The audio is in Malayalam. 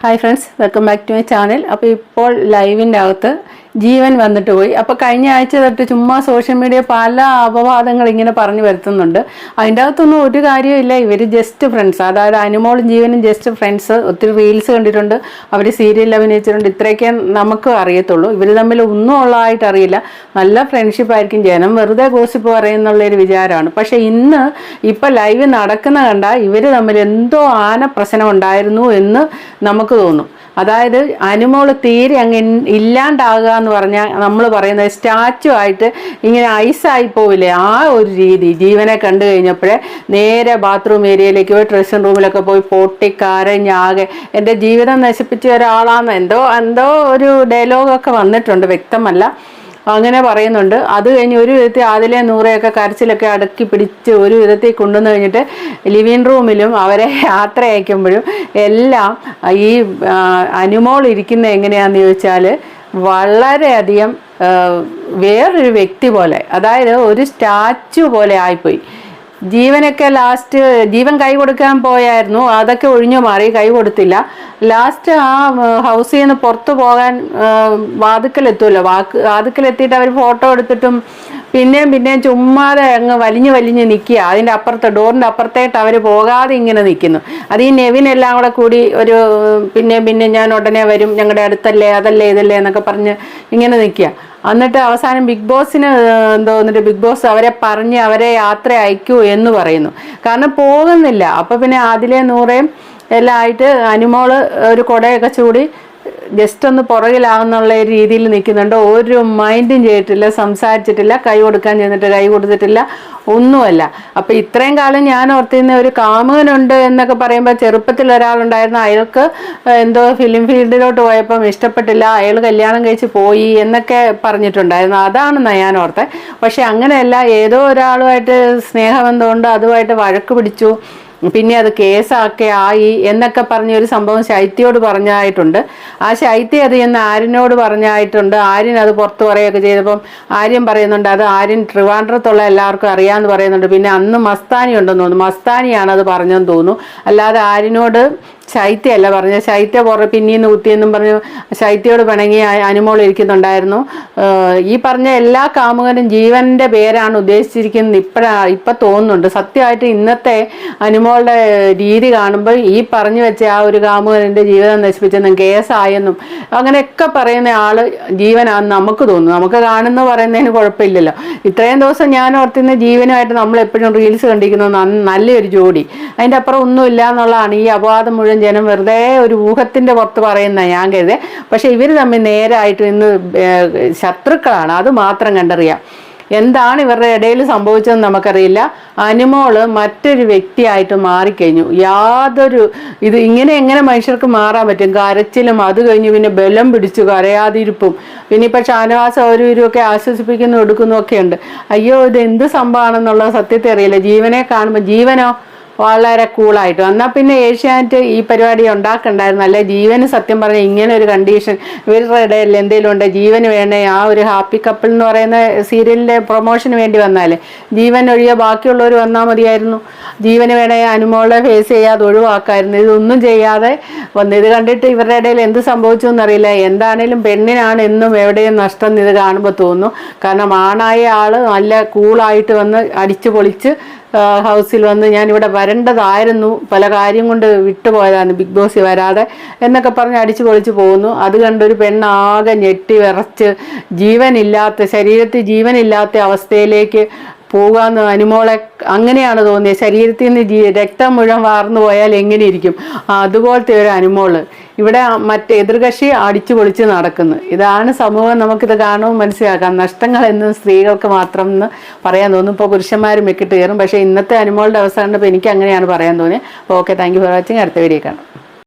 Hi friends welcome back to my channel അപ്പോൾ ഇപ്പോൾ ലൈവിന്റെ അകത്ത് ജീവൻ വന്നിട്ട് പോയി. അപ്പോൾ കഴിഞ്ഞ ആഴ്ച തൊട്ട് ചുമ്മാ സോഷ്യൽ മീഡിയ പല അപവാദങ്ങൾ ഇങ്ങനെ പറഞ്ഞു വരുത്തുന്നുണ്ട്. അതിന്റെ അകത്തൊന്നും ഒരു കാര്യമില്ല ഇവർ ജസ്റ്റ് ഫ്രണ്ട്സ് അതായത് അനുമോളും ജീവനും ജസ്റ്റ് ഫ്രണ്ട്സ് ഒത്തിരി റീൽസ് കണ്ടിട്ടുണ്ട്. അവർ സീരിയൽ അഭിനയിച്ചിട്ടുണ്ട്. ഇത്രയൊക്കെ നമുക്ക് അറിയത്തുള്ളൂ. ഇവർ തമ്മിൽ ഒന്നും ഉള്ളതായിട്ട് അറിയില്ല. നല്ല ഫ്രണ്ട്ഷിപ്പ് ആയിരിക്കും. ജനം വെറുതെ ഗോസിപ്പ് പറയുന്നുള്ളൊരു വിചാരമാണ്. പക്ഷേ ഇന്ന് ഇപ്പം ലൈവ് നടക്കുന്ന കണ്ട ഇവർ തമ്മിൽ എന്തോ ആന പ്രശ്നം ഉണ്ടായിരുന്നു എന്ന് നമുക്ക് തോന്നും. അതായത് അനുമോൾ തീരെ അങ്ങ് ഇല്ലാണ്ടാകുക എന്ന് പറഞ്ഞാൽ നമ്മൾ പറയുന്നത് സ്റ്റാച്ചു ആയിട്ട് ഇങ്ങനെ ഐസായി പോവില്ലേ ആ ഒരു രീതി. ജീവനെ കണ്ടു കഴിഞ്ഞപ്പോഴേ നേരെ ബാത്റൂം ഏരിയയിലേക്ക് പോയി ഡ്രസ്സിംഗ് റൂമിലൊക്കെ പോയി പൊട്ടിക്കരഞ്ഞാകെ എന്റെ ജീവിതം നശിപ്പിച്ച ഒരാളാന്ന് എന്തോ എന്തോ ഒരു ഡയലോഗൊക്കെ വന്നിട്ടുണ്ട് വ്യക്തമല്ല. അങ്ങനെ പറയുന്നുണ്ട്. അത് കഴിഞ്ഞ് ഒരു വിധത്തിൽ ആദിലെ നൂറയൊക്കെ കരച്ചിലൊക്കെ അടക്കി പിടിച്ച് ഒരു വിധത്തിൽ കൊണ്ടുവന്ന് കഴിഞ്ഞിട്ട് ലിവിങ് റൂമിലും അവരെ യാത്ര അയക്കുമ്പോഴും എല്ലാം ഈ അനുമോൾ ഇരിക്കുന്ന എങ്ങനെയാണെന്ന് ചോദിച്ചാൽ വളരെയധികം വേറൊരു വ്യക്തി പോലെ. അതായത് ഒരു സ്റ്റാച്ചു പോലെ ആയിപ്പോയി. ജീവനൊക്കെ ലാസ്റ്റ് ജീവൻ കൈ കൊടുക്കാൻ പോയായിരുന്നു. അതൊക്കെ ഒഴിഞ്ഞു മാറി കൈ കൊടുത്തില്ല. ലാസ്റ്റ് ആ ഹൗസിൽ നിന്ന് പുറത്തു പോകാൻ വാതുക്കലെത്തുമല്ലോ വാക്ക് വാതുക്കലെത്തിയിട്ട് അവർ ഫോട്ടോ എടുത്തിട്ടും പിന്നെയും പിന്നെയും ചുമ്മാതെ അങ്ങ് വലിഞ്ഞു വലിഞ്ഞ് നിൽക്കുക. അതിന്റെ അപ്പുറത്ത് ഡോറിന്റെ അപ്പുറത്തേട്ട് അവർ പോകാതെ ഇങ്ങനെ നിൽക്കുന്നു. അത് ഈ നെവിനെല്ലാം കൂടെ കൂടി ഒരു പിന്നെ പിന്നെ ഞാൻ ഉടനെ വരും. ഞങ്ങളുടെ അടുത്തല്ലേ അതല്ലേ ഇതല്ലേ എന്നൊക്കെ പറഞ്ഞ് ഇങ്ങനെ നിൽക്കുക. എന്നിട്ട് അവസാനം ബിഗ് ബോസിന് എന്തോ എന്നിട്ട് ബിഗ് ബോസ് അവരെ പറഞ്ഞ് അവരെ യാത്ര അയക്കൂ എന്ന് പറയുന്നു. കാരണം പോകുന്നില്ല. അപ്പോൾ പിന്നെ ആദിലേ നൂറേം എല്ലാം ആയിട്ട് അനുമോൾ ഒരു കുടയൊക്കെ ചൂടി ജസ്റ്റ് ഒന്ന് പുറകിലാവുന്നുള്ള രീതിയിൽ നിൽക്കുന്നുണ്ട്. ഒരു മൈൻഡും ചെയ്തിട്ടില്ല സംസാരിച്ചിട്ടില്ല കൈ കൊടുക്കാൻ ചെന്നിട്ട് കൈ കൊടുത്തിട്ടില്ല ഒന്നുമല്ല. അപ്പൊ ഇത്രയും കാലം ഞാൻ ഓർത്തിരുന്ന ഒരു കാമുകനുണ്ട് എന്നൊക്കെ പറയുമ്പോൾ ചെറുപ്പത്തിൽ ഒരാളുണ്ടായിരുന്നു. അയാൾക്ക് എന്തോ ഫിലിം ഫീൽഡിലോട്ട് പോയപ്പം ഇഷ്ടപ്പെട്ടില്ല അയാൾ കല്യാണം കഴിച്ച് പോയി എന്നൊക്കെ പറഞ്ഞിട്ടുണ്ടായിരുന്നു. അതാണെന്നാ ഞാൻ ഓർത്തെ. പക്ഷെ അങ്ങനെയല്ല ഏതോ ഒരാളുമായിട്ട് സ്നേഹബന്ധമുണ്ട് അതുമായിട്ട് വഴക്ക് പിടിച്ചു. പിന്നെ അത് കേസാക്കെ ആയി എന്നൊക്കെ പറഞ്ഞ ഒരു സംഭവം ശൈത്യയോട് പറഞ്ഞായിട്ടുണ്ട്. ആ ശൈത്യ അത് എന്ന് ആര്യനോട് പറഞ്ഞായിട്ടുണ്ട്. ആര്യൻ അത് പുറത്തു പറയുകയൊക്കെ ചെയ്തപ്പം ആര്യൻ പറയുന്നുണ്ട് അത് ആര്യൻ ട്രിവാൻഡ്രത്തുള്ള എല്ലാവർക്കും അറിയാമെന്ന് പറയുന്നുണ്ട്. പിന്നെ അന്ന് മസ്താനി ഉണ്ടെന്ന് തോന്നുന്നു. മസ്താനിയാണ് അത് പറഞ്ഞെന്ന് തോന്നുന്നു. അല്ലാതെ ആര്യനോട് ശൈത്യമല്ല പറഞ്ഞ ശൈത്യ പുറ പിന്നീന്ന് കുത്തിയെന്നും പറഞ്ഞു ശൈത്യയോട് പിണങ്ങി അനുമോൾ ഇരിക്കുന്നുണ്ടായിരുന്നു. ഈ പറഞ്ഞ എല്ലാ കാമുകനും ജീവന്റെ പേരാണ് ഉദ്ദേശിച്ചിരിക്കുന്നത് ഇപ്പഴാ ഇപ്പൊ തോന്നുന്നുണ്ട്. സത്യമായിട്ട് ഇന്നത്തെ അനുമോളുടെ രീതി കാണുമ്പോൾ ഈ പറഞ്ഞു വെച്ച ആ ഒരു കാമുകന്റെ ജീവിതം നശിപ്പിച്ചെന്നും കേസായെന്നും അങ്ങനെയൊക്കെ പറയുന്ന ആൾ ജീവനാണെന്ന് നമുക്ക് തോന്നുന്നു. നമുക്ക് കാണുന്നു പറയുന്നതിന് കുഴപ്പമില്ലല്ലോ. ഇത്രയും ദിവസം ഞാൻ ഓർത്തുന്ന ജീവനുമായിട്ട് നമ്മൾ എപ്പോഴും റീൽസ് കണ്ടിരിക്കുന്നത് നല്ലൊരു ജോഡി. അതിന്റെ അപ്പുറം ഒന്നുമില്ല എന്നുള്ളതാണ് ഈ അപവാദം മുഴുവൻ ജനം വെറുതെ ഒരു ഊഹത്തിന്റെ പുറത്ത് പറയുന്ന ഞാൻ കരുതേ. പക്ഷേ ഇവർ തമ്മിൽ നേരായിട്ട് ഇന്ന് ശത്രുക്കളാണ്. അത് മാത്രം കണ്ടറിയാം. എന്താണ് ഇവരുടെ ഇടയിൽ സംഭവിച്ചതെന്ന് നമുക്കറിയില്ല. അനുമോൾ മറ്റൊരു വ്യക്തിയായിട്ട് മാറിക്കഴിഞ്ഞു. യാതൊരു ഇത് ഇങ്ങനെ എങ്ങനെ മനുഷ്യർക്ക് മാറാൻ പറ്റും? കരച്ചിലും അത് കഴിഞ്ഞ് പിന്നെ ബലം പിടിച്ചു കരയാതിരിപ്പും. പിന്നെ ഇപ്പം ഷാനവാസം ഓരോരുമൊക്കെ ആശ്വസിപ്പിക്കുന്നു എടുക്കുന്നു ഒക്കെ ഉണ്ട് അയ്യോ ഇത് എന്ത് സംഭവമാണെന്നുള്ള സത്യത്തെ അറിയില്ല. ജീവനെ കാണുമ്പോൾ ജീവനോ? വളരെ കൂളായിട്ട് എന്നാൽ പിന്നെ ഏഷ്യാനെറ്റ് ഈ പരിപാടി ഉണ്ടാക്കണ്ടായിരുന്നു. അല്ലെ? ജീവന് സത്യം പറഞ്ഞ ഇങ്ങനെ ഒരു കണ്ടീഷൻ ഇവരുടെ ഇടയിൽ എന്തെങ്കിലും ഉണ്ട്? ജീവന് വേണേ ആ ഒരു ഹാപ്പി കപ്പിൾ എന്ന് പറയുന്ന സീരിയലിന്റെ പ്രൊമോഷന് വേണ്ടി വന്നാലേ. ജീവൻ ഒഴികെ ബാക്കിയുള്ളവർ വന്നാൽ മതിയായിരുന്നു. ജീവന് വേണേ അനുമോളെ ഫേസ് ചെയ്യാതെ ഒഴിവാക്കായിരുന്നു. ഇതൊന്നും ചെയ്യാതെ വന്ന്. ഇത് കണ്ടിട്ട് ഇവരുടെ ഇടയിൽ എന്ത് സംഭവിച്ചു എന്നറിയില്ല. എന്താണേലും പെണ്ണിനാണ് എന്നും എവിടെയും നഷ്ടം ഇത് കാണുമ്പോൾ തോന്നുന്നു കാരണം ആണായ ആൾ നല്ല കൂളായിട്ട് വന്ന് അടിച്ചു പൊളിച്ച് ഹൗസിൽ വന്ന് ഞാൻ ഇവിടെ വരേണ്ടതായിരുന്നു. പല കാര്യം കൊണ്ട് വിട്ടുപോയതാണ്. ബിഗ് ബോസ് വരാതെ എന്നൊക്കെ പറഞ്ഞ് അടിച്ചു പൊളിച്ച് പോകുന്നു. അത് കണ്ടൊരു പെണ്ണാകെ ഞെട്ടി വിറച്ച് ജീവനില്ലാത്ത ശരീരത്തിൽ ജീവനില്ലാത്ത അവസ്ഥയിലേക്ക് പോകാന്ന് അനുമോളെ അങ്ങനെയാണ് തോന്നിയത് ശരീരത്തിൽ നിന്ന് രക്തം മുഴുവൻ വാർന്നു പോയാൽ എങ്ങനെയിരിക്കും? ഇരിക്കും അതുപോലത്തെ ഒരു അനുമോൾ ഇവിടെ മറ്റേ എതിർകക്ഷി അടിച്ചു പൊളിച്ച് നടക്കുന്നു. ഇതാണ് സമൂഹം നമുക്കിത് കാണുമ്പോൾ മനസ്സിലാക്കാം. നഷ്ടങ്ങൾ എന്നും സ്ത്രീകൾക്ക് മാത്രം എന്ന് പറയാൻ തോന്നും. ഇപ്പോൾ പുരുഷന്മാർ മെക്കിട്ട് കയറും. പക്ഷേ ഇന്നത്തെ അനുമോളുടെ അവസാനം എനിക്ക് അങ്ങനെയാണ് പറയാൻ തോന്നിയത് okay thank you for watching. അടുത്ത വീഡിയോ കാണാം.